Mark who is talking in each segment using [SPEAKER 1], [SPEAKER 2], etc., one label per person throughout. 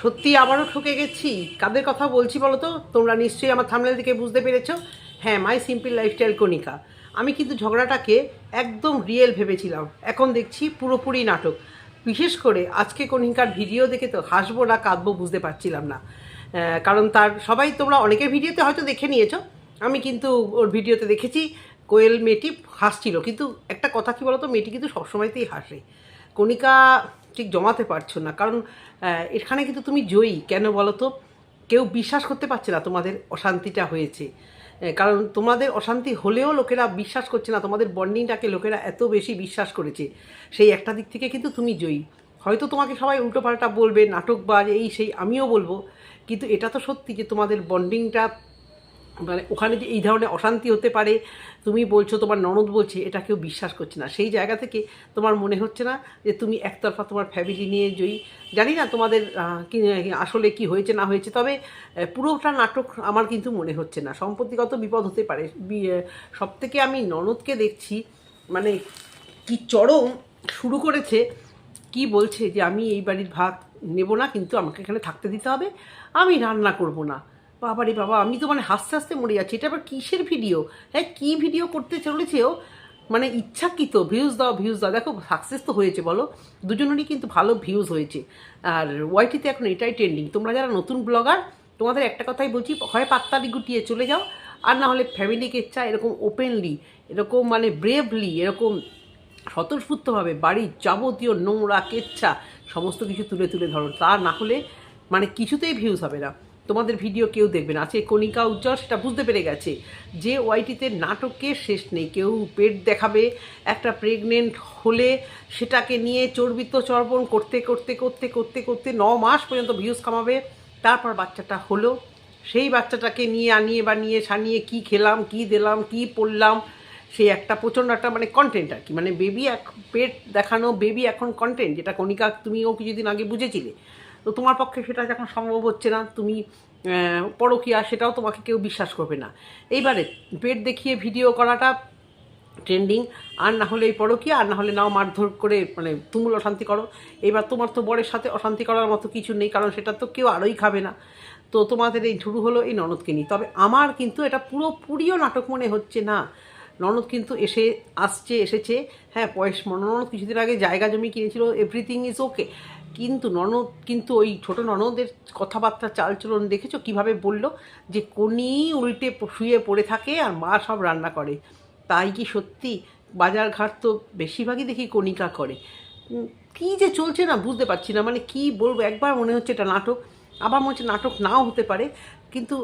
[SPEAKER 1] সত্যি আবারও ঠকে গেছি? কাদের কথা বলছি বলো তো তোমরা নিশ্চয়ই আমার থামলে দিকে বুঝতে পেরেছ। হ্যাঁ মাই সিম্পল লাইফস্টাইল কণিকা। আমি কিন্তু ঝগড়াটাকে একদম রিয়েল ভেবেছিলাম। এখন দেখছি পুরোপুরি নাটক। বিশেষ করে আজকে কণিকার ভিডিও দেখে তো হাসবো না, কাঁদবো, বুঝতে পারছিলাম না। কারণ তার, সবাই তোমরা অনেকের ভিডিওতে হয়তো দেখে নিয়েছো। আমি কিন্তু ওর ভিডিওতে দেখেছি, কোয়েল মেয়েটি হাসছিল। কিন্তু একটা কথা কি বলতো? মেয়েটি কিন্তু সবসময়তেই হাসে। কণিকা ঠিক জমাতে পারছ না। কারণ এখানে কিন্তু তুমি জয়ী। কেন বলো তো কেউ বিশ্বাস করতে পারছে না তোমাদের অশান্তিটা হয়েছে। কারণ তোমাদের অশান্তি হলেও লোকেরা বিশ্বাস করছে না। তোমাদের বন্ডিংটাকে লোকেরা এত বেশি বিশ্বাস করেছে। সেই একটা দিক থেকে কিন্তু তুমি জয়ী। হয়তো তোমাকে সবাই উল্টোপাল্টা বলবে, নাটকবাজ, এই সেই, আমিও বলব। কিন্তু এটা তো সত্যি যে তোমাদের বন্ডিংটা মানে ওখানে যে এই ধরনের অশান্তি হতে পারে, তুমি বলছো, তোমার ননদ বলছে, এটা কেউ বিশ্বাস করছে না। সেই জায়গা থেকে তোমার মনে হচ্ছে না যে তুমি একতরফা তোমার ফ্যামিলি নিয়ে জয়ী। জানি না তোমাদের আসলে কি হয়েছে, না হয়েছে, তবে পুরোটা নাটক আমার কিন্তু মনে হচ্ছে না। সম্পত্তিগত বিপদ হতে পারে। সব থেকে আমি ননদকে দেখছি মানে কি চরম শুরু করেছে, কি বলছে যে আমি এই বাড়ির ভাগ নেব না, কিন্তু আমাকে এখানে থাকতে দিতে হবে, আমি রান্না করব না। বাবারে বাবা, আমি তো মানে হাসতে হাসতে মরে যাচ্ছি। এটা আবার কিসের ভিডিও হ্যাঁ কী ভিডিও করতে চলেছে ও? মানে ইচ্ছাকৃত ভিউজ দাও ভিউজ দাও। দেখো সাকসেস তো হয়েছে, বলো। দুজনেরই কিন্তু ভালো ভিউজ হয়েছে। আর ওয়াইটিতে এখন এটাই ট্রেন্ডিং তোমরা যারা নতুন ব্লগার তোমাদের একটা কথাই বলছি হয় পাত্তালি গুটিয়ে চলে যাও। আর না হলে ফ্যামিলিকে চা এরকম ওপেনলি এরকম মানে ব্রেভলি এরকম স্বতঃস্ফূর্তভাবে বাড়ির যাবতীয় নোংরা কেচ্ছা, সমস্ত কিছু তুলে তুলে ধরো। তা না হলে মানে কিছুতেই ভিউজ হবে না। তোমাদের ভিডিও কেউ দেখবে না। আছে কণিকা উজ্জ্বল, সেটা বুঝতে পেরে গেছে যে ওয়াইটিতে নাটকের শেষ নেই। কেউ পেট দেখাবে, একটা প্রেগনেন্ট হলে সেটাকে নিয়ে চর্বিত চর্বণ করতে করতে করতে করতে করতে ন মাস পর্যন্ত ভিউজ কামাবে। তারপর বাচ্চাটা হলো। সেই বাচ্চাটাকে নিয়ে আনিয়ে বানিয়ে সানিয়ে কি খেলাম, কি দিলাম, কি পড়লাম সেই একটা প্রচণ্ড একটা মানে কন্টেন্ট আর কি। মানে বেবি এক, পেট দেখানো বেবি এখন কন্টেন্ট যেটা কণিকা তুমিও কিছুদিন আগে বুঝেছিলে। তো তোমার পক্ষে সেটা যখন সম্ভব হচ্ছে না, তুমি পরকীয়া সেটাও তোমাকে কেউ বিশ্বাস করবে না। এইবারে পেট দেখিয়ে ভিডিও করাটা ট্রেন্ডিং আর না হলে এই পরকীয়া, আর না হলে নাও মারধর করে মানে তুমুল অশান্তি করো। এবার তোমার তো বরের সাথে অশান্তি করার মতো কিছু নেই, কারণ সেটা তো কেউ আরোই খাবে না। তো তোমাদের এই ঝুড়ু হলো এই ননদকে নিয়ে। তবে আমার কিন্তু এটা পুরোপুরিও নাটক মনে হচ্ছে না। ননদ কিন্তু এসে আসছে, এসেছে। হ্যাঁ পয়সা, ননদ কিছুদিন আগে জায়গা জমি কিনেছিল এভরিথিং ইজ ওকে কিন্তু ননদ, কিন্তু ওই ছোট ননদের কথাবার্তা, চালচলন দেখেছ? কীভাবে বলল যে কোনি উল্টে শুয়ে পড়ে থাকে আর মা সব রান্না করে। তাই কি সত্যি? বাজার ঘাট তো বেশিরভাগই দেখি কণিকা করে। কী যে চলছে না বুঝতে পারছি না। মানে কি বলব? একবার মনে হচ্ছে এটা নাটক। আবার মনে হচ্ছে নাটক নাও হতে পারে। কিন্তু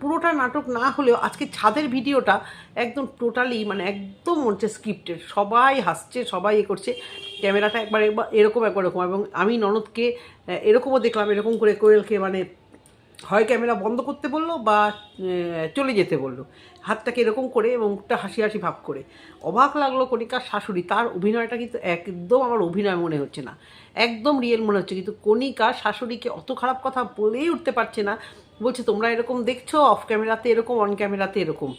[SPEAKER 1] পুরোটা নাটক না হলেও আজকে ছাদের ভিডিওটা একদম টোটালি মানে একদম হচ্ছে স্ক্রিপ্টেড সবাই হাসছে, সবাই এ করছে। ক্যামেরাটা একবার একবার এরকম একবার এরকম। এবং আমি ননদকে এরকমও দেখলাম, এরকম করে কোয়েলকে মানে হয় ক্যামেরা বন্ধ করতে বলল বা চলে যেতে বলল। হাতটাকে এরকম করে এবং মুখটা হাসি হাসি ভাব করে। অবাক লাগল কণিকার শাশুড়ি, তার অভিনয়টা কিন্তু একদম আমার অভিনয় মনে হচ্ছে না। একদম রিয়েল মনে হচ্ছে, কিন্তু কণিকা শাশুড়িকে অত খারাপ কথা বলেই উঠতে পারছে না। বলছে, তোমরা এরকম দেখছ? অফ ক্যামেরাতে এরকম অন ক্যামেরাতে এরকম।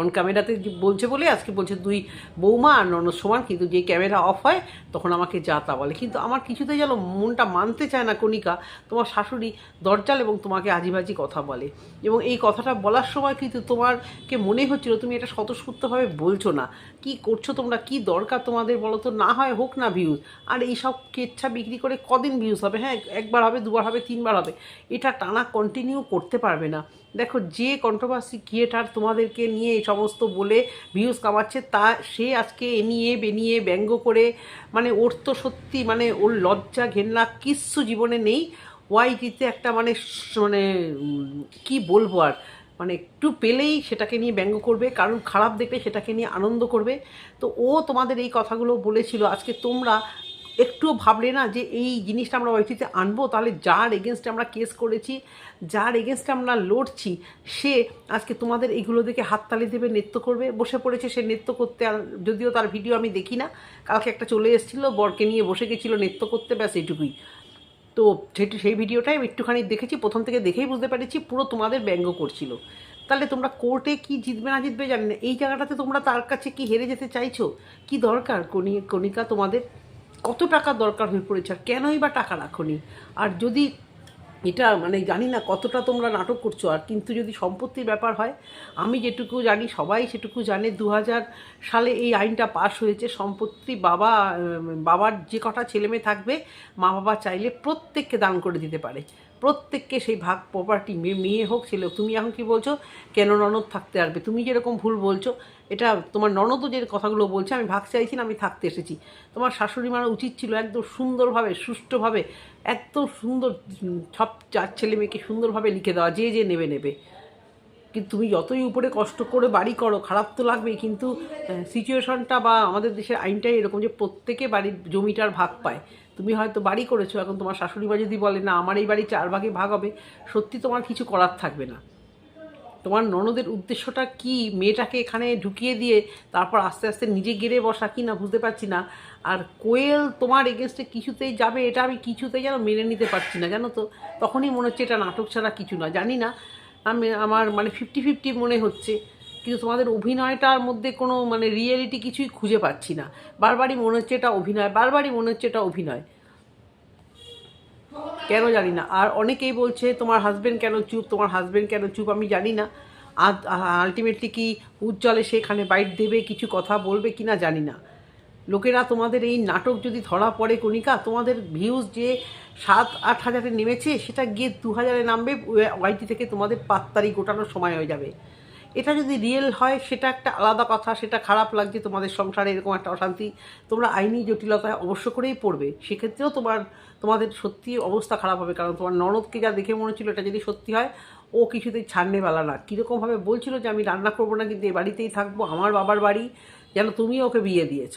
[SPEAKER 1] অন ক্যামেরাতে বলছে বলে, আজকে বলছে দুই বৌমা আর ননদ সমান, কিন্তু যে ক্যামেরা অফ হয়, তখন আমাকে যা তা বলে। কিন্তু আমার কিছুতে যেন মনটা মানতে চায় না কণিকা, তোমার শাশুড়ি দরজাল এবং তোমাকে আজিবাজি কথা বলে। এবং এই কথাটা বলার সময় কিন্তু তোমারকে মনে হচ্ছিল, তুমি এটা স্বতঃস্ফূর্তভাবে বলছো না। কি করছ তোমরা? কি দরকার তোমাদের বলো তো? না হয় হোক না ভিউজ আর এই সব কেচ্ছা বিক্রি করে কদিন ভিউজ হবে? হ্যাঁ একবার হবে, দুবার হবে, তিনবার হবে। এটা টানা কন্টিনিউ করতে পারবে না। দেখো, যে কন্ট্রোভার্সি ক্রিয়েটার তোমাদেরকে নিয়ে এই সমস্ত বলে ভিউজ কামাচ্ছে, তা সে আজকে এ নিয়ে বেনিয়ে ব্যঙ্গ করে মানে ওর তো সত্যি মানে ওর লজ্জা, ঘেন্না কিচ্ছু জীবনে নেই। ওয়াইটিতে একটা মানে মানে কি বলব আর মানে একটু পেলেই সেটাকে নিয়ে ব্যঙ্গ করবে কারণ খারাপ দেখলে সেটাকে নিয়ে আনন্দ করবে। তো ও তোমাদের এই কথাগুলো বলেছিল, আজকে তোমরা একটুও ভাবলে না যে এই জিনিসটা আমরা ওয়াইটিতে আনব, তাহলে যার এগেনস্টে আমরা কেস করেছি, যার এগেনস্টে আমরা লড়ছি, সে আজকে তোমাদের এইগুলো দেখে হাততালি দেবে, নৃত্য করবে। বসে পড়েছে, সে নৃত্য করতে যদিও তার ভিডিও আমি দেখি না। কালকে একটা চলে এসেছিল, বরকে নিয়ে বসে গেছিল নৃত্য করতে, ব্যাস এইটুকুই। তো সেটি সেই ভিডিওটাই আমি একটুখানি দেখেছি, প্রথম থেকে দেখেই বুঝতে পেরেছি, পুরো তোমাদের ব্যঙ্গ করছিল। তাহলে তোমরা কোর্টে কি জিতবে না জিতবে জানি না। এই জায়গাটাতে তোমরা তার কাছে কি হেরে যেতে চাইছো? কি দরকার? কণিকা, তোমাদের? কত টাকা দরকার হয়ে পড়েছে, আর কেনই বা টাকা রাখনি? আর যদি এটা মানে জানি না কতটা তোমরা নাটক করছ, আর কিন্তু যদি সম্পত্তির ব্যাপার হয়, আমি যেটুকু জানি, সবাই সেটুকু জানে দু হাজার সালে এই আইনটা পাশ হয়েছে, সম্পত্তি বাবা বাবার যে কটা ছেলেমেয়ে থাকবে, মা বাবা চাইলে প্রত্যেককে দান করে দিতে পারে। প্রত্যেককে সেই ভাগ প্রপার্টি মেয়ে হোক ছেলে হোক। তুমি এখন কি বলছো? কেন ননদ থাকতে পারবে তুমি যেরকম ভুল বলছো, এটা তোমার ননদও যে কথাগুলো বলছে, আমি ভাগ চাইছি না, আমি থাকতে এসেছি। তোমার শাশুড়ি মারা উচিত ছিল একদম সুন্দরভাবে, সুষ্ঠুভাবে একদম সুন্দর সব চার ছেলে মেয়েকে সুন্দরভাবে লিখে দেওয়া, যে যে নেবে নেবে। কিন্তু তুমি যতই উপরে কষ্ট করে বাড়ি করো, খারাপ তো লাগবেই, কিন্তু সিচুয়েশনটা বা আমাদের দেশের আইনটাই এরকম যে প্রত্যেকে বাড়ির জমিটার ভাগ পায়। তুমি হয়তো বাড়ি করেছ, এখন তোমার শাশুড়ি মা যদি বলে, না, আমার এই বাড়ি চার ভাগে ভাগ হবে, সত্যি তোমার কিছু করার থাকবে না। তোমার ননদের উদ্দেশ্যটা কি? মেয়েটাকে এখানে ঢুকিয়ে দিয়ে তারপর আস্তে আস্তে নিজে গেড়ে বসা কি না বুঝতে পারছি না। আর কোয়েল তোমার এগেনস্টে কিছুতেই যাবে, এটা আমি কিছুতেই যেন মেনে নিতে পারছি না, জানো তো? তখনই মনে হচ্ছে এটা নাটক ছাড়া কিছু না। জানি না আমি আমার মানে ফিফটি ফিফটি মনে হচ্ছে। কিন্তু তোমাদের অভিনয়টার মধ্যে কোনো মানে রিয়েলিটি কিছুই খুঁজে পাচ্ছি না। বারবারই মনে হচ্ছে এটা অভিনয়, বারবারই মনে হচ্ছে এটা অভিনয়। কেন জানি না। আর অনেকেই বলছে, তোমার হাজব্যান্ড কেন চুপ? তোমার হাজব্যান্ড কেন চুপ? আমি জানি না। আলটিমেটলি কি উজ্জ্বলে সেখানে বাইট দেবে, কিছু কথা বলবে কি না জানি না। লোকেরা তোমাদের এই নাটক যদি ধরা পড়ে কণিকা, তোমাদের ভিউজ যে সাত, আট হাজারে নেমেছে, সেটা গিয়ে দু হাজারে নামবে ওয়াইটি থেকে তোমাদের পাত্তারি গোটানোর সময় হয়ে যাবে। এটা যদি রিয়েল হয়, সেটা একটা আলাদা কথা, সেটা খারাপ লাগছে তোমাদের সংসারে, এরকম একটা অশান্তি, তোমরা আইনি জটিলতায় অবশ্য করেই পড়বে। সেক্ষেত্রেও তোমার, তোমাদের সত্যি অবস্থা খারাপ হবে, কারণ তোমার ননদকে যা দেখে মনে হচ্ছিল এটা যদি সত্যি হয়, ও কিছুতেই ছাড়নে বেলা না। কীরকমভাবে বলছিল যে, আমি রান্না করব না, কিন্তু এ বাড়িতেই থাকব, আমার বাবার বাড়ি, যেন তুমি ওকে বিয়ে দিয়েছ।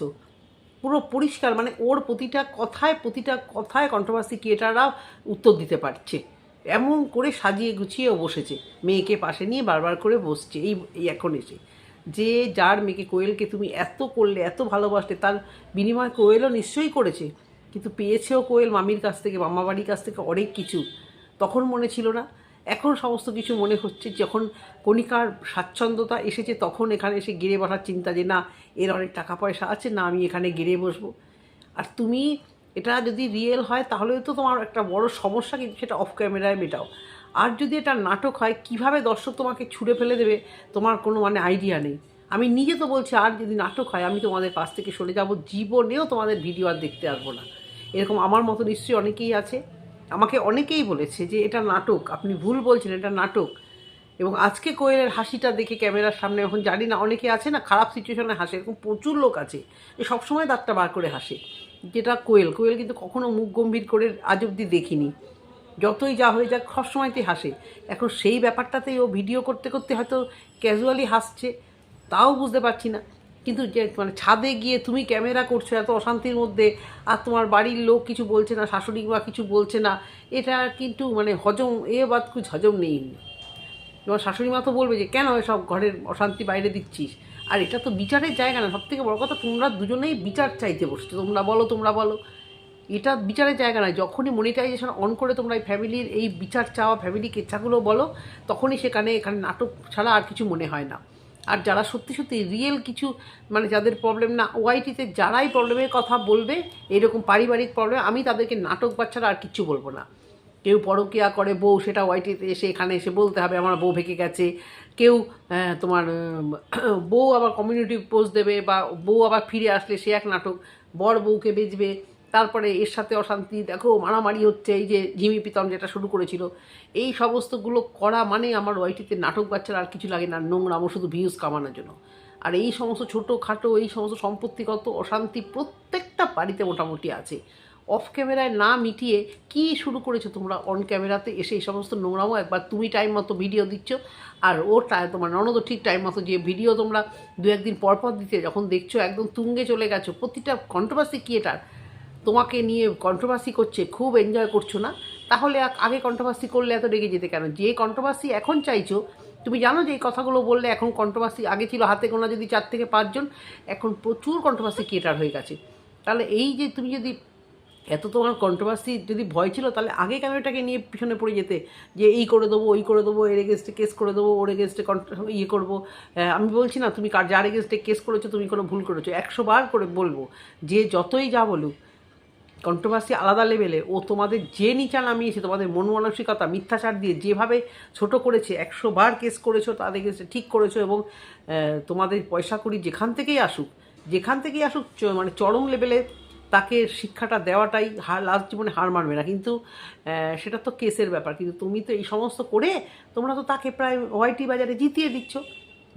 [SPEAKER 1] পুরো পরিষ্কার মানে ওর প্রতিটা কথায় প্রতিটা কথায় কন্ট্রোভার্সি ক্রিয়েটাররা উত্তর দিতে পারছে। এমন করে সাজিয়ে গুছিয়েও বসেছে। মেয়েকে পাশে নিয়ে বারবার করে বসছে এই এখন এসে। যে যার মেয়েকে কোয়েলকে তুমি এত করলে, এত ভালোবাসলে, তার বিনিময় কোয়েলও নিশ্চয়ই করেছে। কিন্তু পেয়েছেও কোয়েল মামির কাছ থেকে, মামাবাড়ির কাছ থেকে অনেক কিছু। তখন মনে ছিল না এখন সমস্ত কিছু মনে হচ্ছে, যখন কণিকার স্বাচ্ছন্দ্যতা এসেছে তখন এখানে এসে গিরে বসার চিন্তা যে না, এর অনেক টাকা পয়সা আছে, না আমি এখানে গিরে বসবো। আর তুমি এটা যদি রিয়েল হয় তাহলে তো তোমার একটা বড় সমস্যা, কিন্তু সেটা অফ ক্যামেরায় মেটাও। আর যদি এটা নাটক হয়, কীভাবে দর্শক তোমাকে ছুঁড়ে ফেলে দেবে, তোমার কোনো মানে আইডিয়া নেই। আমি নিজে তো বলছি, আর যদি নাটক হয়, আমি তোমাদের পাশ থেকে সরে যাব, জীবনেও তোমাদের ভিডিও আর দেখতে আসব না। এরকম আমার মতো নিশ্চয়ই অনেকেই আছে। আমাকে অনেকেই বলেছে যে এটা নাটক, আপনি ভুল বলছেন, এটা নাটক। এবং আজকে কোয়েলের হাসিটা দেখে ক্যামেরার সামনে, এখন জানি না অনেকে আছে না, খারাপ সিচুয়েশনে হাসে, এরকম প্রচুর লোক আছে যে সবসময় দাঁতটা বার করে হাসে। যেটা কোয়েল কোয়েল কিন্তু কখনো মুখ গম্ভীর করে আজ অব্দি দেখিনি। যতই যা হয়ে যাক, সবসময়তেই হাসে। এখন সেই ব্যাপারটাতেই ও ভিডিও করতে করতে হয়তো ক্যাজুয়ালি হাসছে, তাও বুঝতে পারছি না। কিন্তু যে মানে ছাদে গিয়ে তুমি ক্যামেরা করছ, এত অশান্তির মধ্যে, আর তোমার বাড়ির লোক কিছু বলছে না, শাশুড়ি বা কিছু বলছে না, এটা কিন্তু মানে হজম, এ বাদ কিছু হজম নেই। তোমার শাশুড়ি মা তো বলবে যে, কেন এসব ঘরের অশান্তি বাইরে দিচ্ছিস? আর এটা তো বিচারের জায়গা না সব থেকে বড় কথা, তোমরা দুজনেই বিচার চাইতে বসছো, তোমরা বলো তোমরা বলো। এটা বিচারের জায়গা নয় যখনই মনিটাইজেশন অন করে তোমরা এই ফ্যামিলির, এই বিচার চাওয়া ফ্যামিলি কেচ্ছাগুলো বলো, তখনই সেখানে এখানে নাটক ছাড়া আর কিছু মনে হয় না। আর যারা সত্যি সত্যি রিয়েল কিছু মানে যাদের প্রবলেম না ওয়াইটিতে যারাই প্রবলেমের কথা বলবে, এরকম পারিবারিক প্রবলেম আমি তাদেরকে নাটক বাচ্চারা আর কিচ্ছু বলব না। কেউ পরকিয়া করে, বউ সেটা ওয়াইটিতে এসে এখানে এসে বলতে হবে, আমার বউ ভেঙে গেছে। কেউ তোমার, বউ আবার কমিউনিটি পোস্ট দেবে বা বউ আবার ফিরে আসলে সে এক নাটক, বর বউকে বেচবে। তারপরে এর সাথে অশান্তি, দেখো মারামারি হচ্ছে, এই যে ঝিমি পিতম যেটা শুরু করেছিল, এই সমস্তগুলো করা মানে আমার ওয়াইটিতে নাটক বাচ্চারা আর কিছু লাগে না নোংরামো শুধু ভিউজ কামানোর জন্য। আর এই সমস্ত ছোটো খাটো এই সমস্ত সম্পত্তিগত অশান্তি প্রত্যেকটা বাড়িতে মোটামুটি আছে। অফ ক্যামেরায় না মিটিয়ে কি শুরু করেছ তোমরা অন ক্যামেরাতে এসে এই সমস্ত নোংরামো? একবার তুমি টাইম মতো ভিডিও দিচ্ছ, আর ও তোমার ননদও ঠিক টাইম মতো যে ভিডিও তোমরা দু একদিন পর পর দিতে, যখন দেখছ একদম তুঙ্গে চলে গেছো, প্রতিটা কন্ট্রোভার্সি কি এটার? তোমাকে নিয়ে কন্ট্রোভার্সি করছে খুব এনজয় করছ না? তাহলে আগে কন্ট্রোভার্সি করলে এত রেগে যেতে কেন? যে কন্ট্রোভার্সি এখন চাইছো তুমি জানো যে এই কথাগুলো বললে এখন কন্ট্রোভার্সি আগে ছিল হাতে গোনা যদি চার থেকে পাঁচজন এখন প্রচুর কন্ট্রোভার্সি ক্রিয়েটার হয়ে গেছে। তাহলে এই যে তুমি যদি এত তোমার কন্ট্রোভার্সি যদি ভয় ছিল তাহলে আগে কেন এটাকে নিয়ে পিছনে পড়ে যেতে? যে এই করে দেবো ওই করে দেবো এর এগেনস্টে কেস করে দেবো ওর এগেনস্টে ইয়ে করব। আহ, আমি বলছি না তুমি কার যার এগেনস্টে কেস করেছ তুমি কোনো ভুল করেছ। একশো বার করে বলব যে যতই যা বলুক কন্ট্রোভার্সি আলাদা লেভেলে ও তোমাদের যে নিচা নামিয়েছে, তোমাদের মন মানসিকতা মিথ্যাচার দিয়ে যেভাবে ছোট করেছে, একশো বার কেস করেছ তাদের কাছে ঠিক করেছ এবং তোমাদের পয়সা করি যেখান থেকেই আসুক, যেখান থেকেই আসুক মানে চরম লেভেলে তাকে শিক্ষাটা দেওয়াটাই হার লাস্ট জীবনে হার মানবে না। কিন্তু সেটা তো কেসের ব্যাপার। কিন্তু তুমি তো এই সমস্ত করে তোমরা তো তাকে প্রায় ওয়াইটি বাজারে জিতিয়ে দিচ্ছ।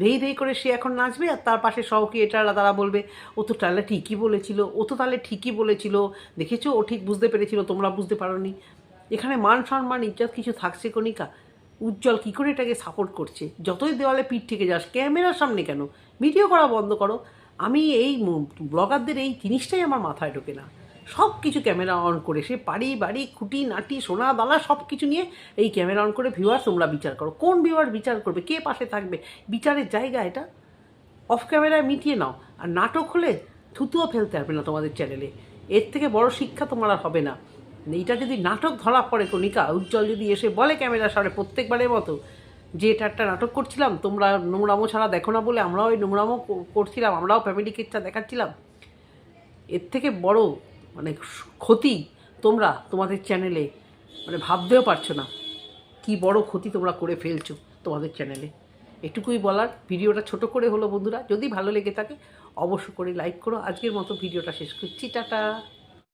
[SPEAKER 1] ধেই ধেই করে সে এখন নাচবে আর তার পাশে সহকি এটা তারা বলবে, ও তো তাহলে ঠিকই বলেছিল, ও তো তাহলে ঠিকই বলেছিল। দেখেছ? ও ঠিক বুঝতে পেরেছিল, তোমরা বুঝতে পারোনি। এখানে মান সম্মান, ইজ্জত কিছু থাকছে কণিকা। উজ্জ্বল কী করে এটাকে সাপোর্ট করছে? যতই দেওয়ালে পিঠ থেকে যাস, ক্যামেরার সামনে কেন? ভিডিও করা বন্ধ করো। আমি এই ব্লগারদের এই জিনিসটাই আমার মাথায় ঢোকে না। সব কিছু ক্যামেরা অন করে, সে বাড়ি বাড়ি, খুঁটি, নাটি, সোনা, দানা সব কিছু নিয়ে এই ক্যামেরা অন করে ভিউয়ার তোমরা বিচার করো। কোন ভিউয়ার বিচার করবে? কে পাশে থাকবে? বিচারের জায়গা এটা। অফ ক্যামেরায় মিটিয়ে নাও। আর নাটক হলে থুতুও ফেলতে পারবে না তোমাদের চ্যানেলে এর থেকে বড় শিক্ষা তোমার আর হবে না। এইটা যদি নাটক ধরা পড়ে, কণিকা, উজ্জ্বল যদি এসে বলে ক্যামেরার সামনে প্রত্যেকবারের মতো, যে এটা একটা নাটক করছিলাম, তোমরা নোংরামো ছাড়া দেখো না বলে আমরাও ওই নোংরামো করছিলাম, আমরাও ফ্যামিলি কিটটা দেখাচ্ছিলাম। এর থেকে বড় মানে ক্ষতি তোমরা তোমাদের চ্যানেলে মানে ভাবতেও পারছ না কি বড় ক্ষতি তোমরা করে ফেলছো তোমাদের চ্যানেলে। এটুকুই বলার, ভিডিওটা ছোট করে হলো বন্ধুরা, যদি ভালো লেগে থাকে অবশ্য করে লাইক করো। আজকের মতো ভিডিওটা শেষ করছি, টাটা।